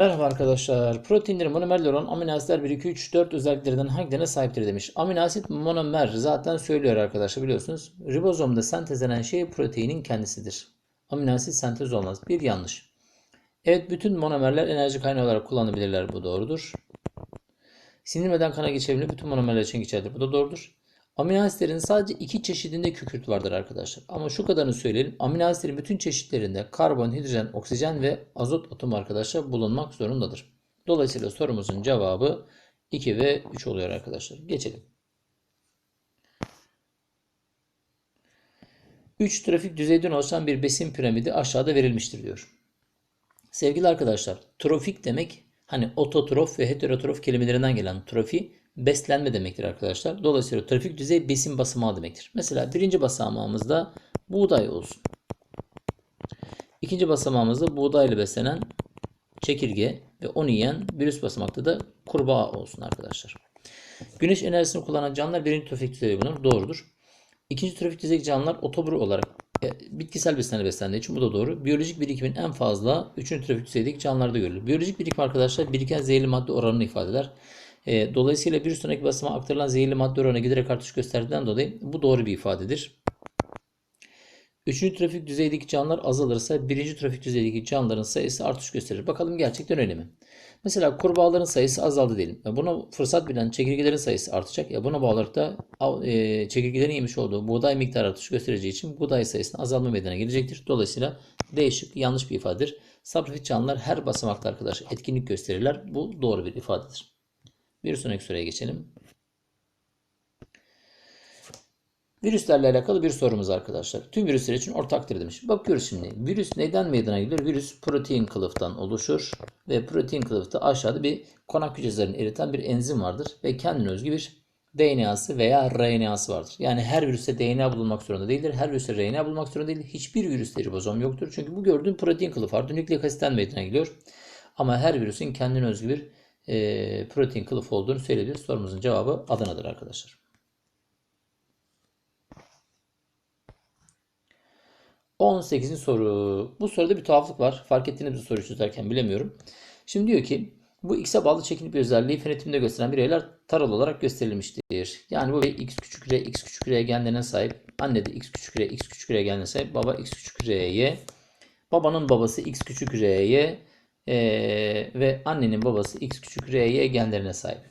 Merhaba arkadaşlar. Proteinlerin monomerleri olan amino asitler 1, 2, 3, 4 özelliklerinden hangilerine sahiptir demiş. Amino asit monomer zaten söylüyor arkadaşlar biliyorsunuz. Ribozomda sentezlenen şey proteinin kendisidir. Amino asit sentez olmaz. Bir yanlış. Evet bütün monomerler enerji kaynağı olarak kullanılabilirler. Bu doğrudur. Sindirmeden kana geçebilir. Bütün monomerler için geçerlidir. Bu da doğrudur. Amino asitlerin sadece iki çeşidinde kükürt vardır arkadaşlar. Ama şu kadarını söyleyelim. Amino asitlerin bütün çeşitlerinde karbon, hidrojen, oksijen ve azot atomu arkadaşlar bulunmak zorundadır. Dolayısıyla sorumuzun cevabı 2 ve 3 oluyor arkadaşlar. Geçelim. 3 trafik düzeyden oluşan bir besin piramidi aşağıda verilmiştir diyor. Sevgili arkadaşlar, trofik demek hani ototrof ve heterotrof kelimelerinden gelen trofi beslenme demektir arkadaşlar. Dolayısıyla trafik düzey besin basamağı demektir. Mesela birinci basamağımızda buğday olsun. İkinci basamağımızda buğdayla beslenen çekirge ve onu yiyen bir üst basamakta da kurbağa olsun arkadaşlar. Güneş enerjisini kullanan canlılar birinci trafik düzeyi bulunur. Doğrudur. İkinci trafik düzeyi canlılar otobur olarak e, bitkisel besinlerle beslendiği için bu da doğru. Biyolojik birikimin en fazla 3. trafik düzeydeki canlılarda görülür. Biyolojik birikim arkadaşlar biriken zehirli madde oranını ifade eder. E, dolayısıyla bir sonraki basamağa aktarılan zehirli madde oranı giderek artış gösterdiğinden dolayı bu doğru bir ifadedir. Üçüncü trafik düzeydeki canlılar azalırsa birinci trafik düzeydeki canlıların sayısı artış gösterir. Bakalım gerçekten öyle mi? Mesela kurbağaların sayısı azaldı diyelim. E, buna fırsat bilen çekirgelerin sayısı artacak. Ya buna bağlı olarak da e, çekirgelerin yemiş olduğu buğday miktarı artış göstereceği için buğday sayısının azalma meydana gelecektir. Dolayısıyla değişik yanlış bir ifadedir. Saprofit canlılar her basamakta arkadaşlar etkinlik gösterirler. Bu doğru bir ifadedir. Bir sonraki soruya geçelim. Virüslerle alakalı bir sorumuz arkadaşlar. Tüm virüsler için ortaktır demiş. Bakıyoruz şimdi. Virüs neden meydana gelir? Virüs protein kılıftan oluşur. Ve protein kılıfta aşağıda bir konak hücrelerini eriten bir enzim vardır. Ve kendine özgü bir DNA'sı veya RNA'sı vardır. Yani her virüste DNA bulunmak zorunda değildir. Her virüste RNA bulunmak zorunda değildir. Hiçbir virüste ribozom yoktur. Çünkü bu gördüğün protein kılıfı vardır. Nükleik asitten meydana geliyor. Ama her virüsün kendine özgü bir e, protein kılıfı olduğunu söyleyebiliriz. Sorumuzun cevabı Adana'dır arkadaşlar. 18. soru. Bu soruda bir tuhaflık var. Fark ettiğiniz bu soruyu çözerken bilemiyorum. Şimdi diyor ki bu x'e bağlı çekinip özelliği fenotimde gösteren bireyler taral olarak gösterilmiştir. Yani bu x küçük r, x küçük r genlerine sahip. Anne de x küçük r, x küçük r genlerine sahip. Baba x küçük r'ye. Babanın babası x küçük r'ye e, ve annenin babası x küçük r'ye genlerine sahip.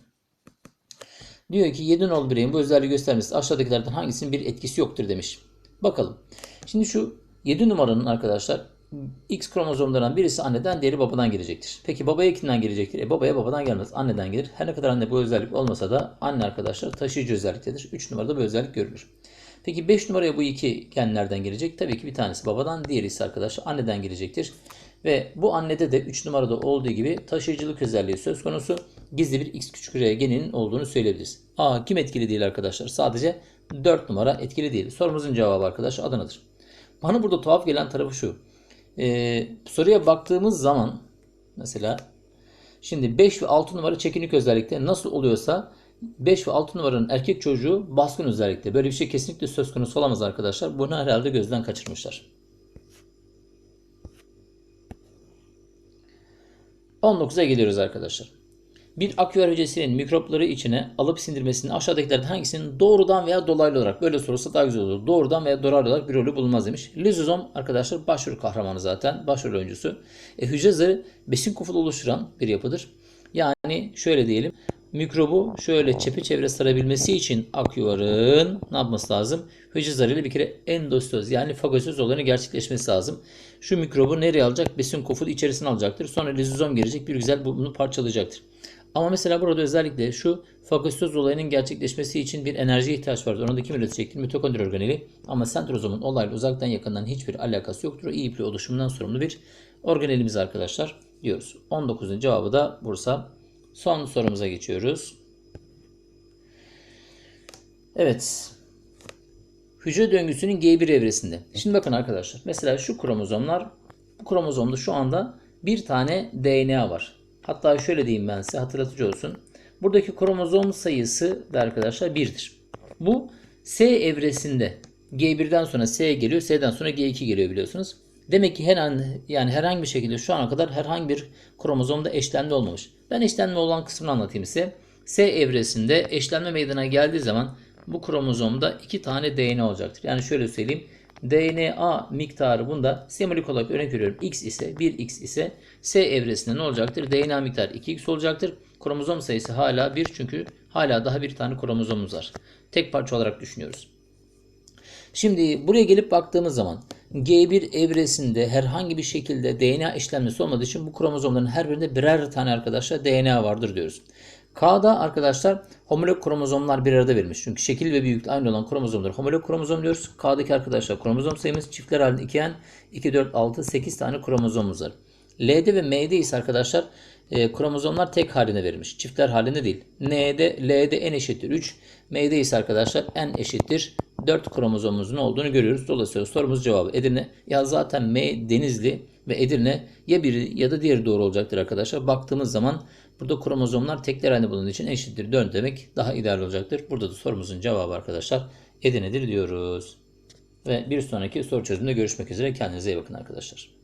Diyor ki 7 nol bireyin bu özelliği göstermesi aşağıdakilerden hangisinin bir etkisi yoktur demiş. Bakalım. Şimdi şu 7 numaranın arkadaşlar X kromozomlarından birisi anneden diğeri babadan gelecektir. Peki babaya kimden gelecektir? E babaya babadan gelmez. Anneden gelir. Her ne kadar anne bu özellik olmasa da anne arkadaşlar taşıyıcı özelliktedir. 3 numarada bu özellik görülür. Peki 5 numaraya bu iki genlerden gelecek. Tabii ki bir tanesi babadan, diğeri ise arkadaşlar anneden gelecektir. Ve bu annede de 3 numarada olduğu gibi taşıyıcılık özelliği söz konusu. Gizli bir x küçük r geninin olduğunu söyleyebiliriz. Aa kim etkili değil arkadaşlar? Sadece 4 numara etkili değil. Sorumuzun cevabı arkadaşlar Adana'dır. Bana burada tuhaf gelen tarafı şu. Ee, soruya baktığımız zaman mesela şimdi 5 ve 6 numara çekinik özellikte nasıl oluyorsa 5 ve 6 numaranın erkek çocuğu baskın özellikte. Böyle bir şey kesinlikle söz konusu olamaz arkadaşlar. Bunu herhalde gözden kaçırmışlar. 19'a geliyoruz arkadaşlar. Bir aküver hücresinin mikropları içine alıp sindirmesinin aşağıdakilerden hangisinin doğrudan veya dolaylı olarak böyle sorulsa daha güzel olur. Doğrudan veya dolaylı olarak bir rolü bulunmaz demiş. Lizozom arkadaşlar başrol kahramanı zaten. Başrol oyuncusu. E, hücre zarı besin kufulu oluşturan bir yapıdır. Yani şöyle diyelim. Mikrobu şöyle çepeçevre sarabilmesi için aküvarın ne yapması lazım? Hücre zarıyla bir kere endositoz yani fagositoz olayını gerçekleşmesi lazım. Şu mikrobu nereye alacak? Besin kufulu içerisine alacaktır. Sonra lizozom gelecek bir güzel bunu parçalayacaktır. Ama mesela burada özellikle şu fagositoz olayının gerçekleşmesi için bir enerji ihtiyaç vardır. Onu da kim üretecektir? Mitokondri organeli. Ama sentrozomun olayla uzaktan yakından hiçbir alakası yoktur. İyi iple oluşumundan sorumlu bir organelimiz arkadaşlar diyoruz. 19'un cevabı da Bursa. Son sorumuza geçiyoruz. Evet. Hücre döngüsünün G1 evresinde. Şimdi bakın arkadaşlar. Mesela şu kromozomlar bu kromozomda şu anda bir tane DNA var. Hatta şöyle diyeyim ben size hatırlatıcı olsun. Buradaki kromozom sayısı da arkadaşlar 1'dir. Bu S evresinde G1'den sonra S geliyor. S'den sonra G2 geliyor biliyorsunuz. Demek ki her an, yani herhangi bir şekilde şu ana kadar herhangi bir kromozomda eşlenme olmamış. Ben eşlenme olan kısmını anlatayım size. S evresinde eşlenme meydana geldiği zaman bu kromozomda iki tane DNA olacaktır. Yani şöyle söyleyeyim. DNA miktarı bunda sembolik olarak örnek veriyorum. X ise 1X ise S evresinde ne olacaktır? DNA miktarı 2X olacaktır. Kromozom sayısı hala 1 çünkü hala daha bir tane kromozomumuz var. Tek parça olarak düşünüyoruz. Şimdi buraya gelip baktığımız zaman G1 evresinde herhangi bir şekilde DNA işlenmesi olmadığı için bu kromozomların her birinde birer tane arkadaşlar DNA vardır diyoruz. K'da arkadaşlar homolog kromozomlar bir arada verilmiş. Çünkü şekil ve büyüklük aynı olan kromozomları homolog kromozom diyoruz. K'daki arkadaşlar kromozom sayımız çiftler halinde 2N, 2, 4, 6, 8 tane kromozomumuz var. L'de ve M'de ise arkadaşlar e, kromozomlar tek haline verilmiş. Çiftler halinde değil. N'de, L'de N eşittir 3. M'de ise arkadaşlar N eşittir 4 kromozomumuzun olduğunu görüyoruz. Dolayısıyla sorumuz cevabı Edirne. Ya zaten M Denizli ve Edirne ya biri ya da diğeri doğru olacaktır arkadaşlar. Baktığımız zaman burada kromozomlar tekler halinde bulunduğu için eşittir 4 demek daha ideal olacaktır. Burada da sorumuzun cevabı arkadaşlar Edirne'dir diyoruz. Ve bir sonraki soru çözümünde görüşmek üzere. Kendinize iyi bakın arkadaşlar.